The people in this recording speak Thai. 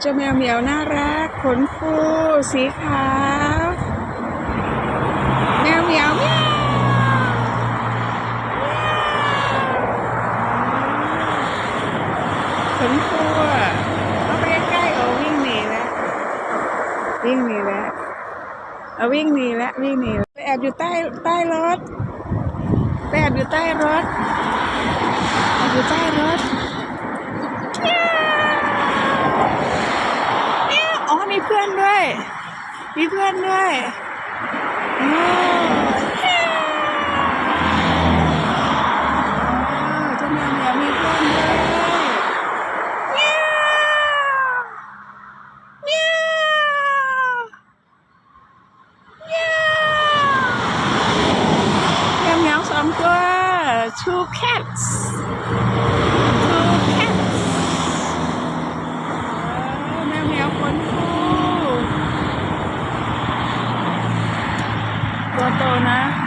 เจ้าแมวเหมียวน่ารัก ขนฟูสีขาว แมวเหมียวเมียวขนฟูอะเอาไปใกล้ๆเอาวิ่งหนีแล้ววิ่งหนีแล้วเอาวิ่งหนีแล้ววิ่งหนีแล้วไปแอบอยู่ใต้ใต้รถไปแอบอยู่ใต้รถแอบอยู่ใต้รถเมียวเมีเพื่อนด้วย มีเพื่อนด้วยโอ้เจ้าแมวเหมียวมีเพื่อนด้วยเมียวเมียวแมวเหมียวสองตัว two cats na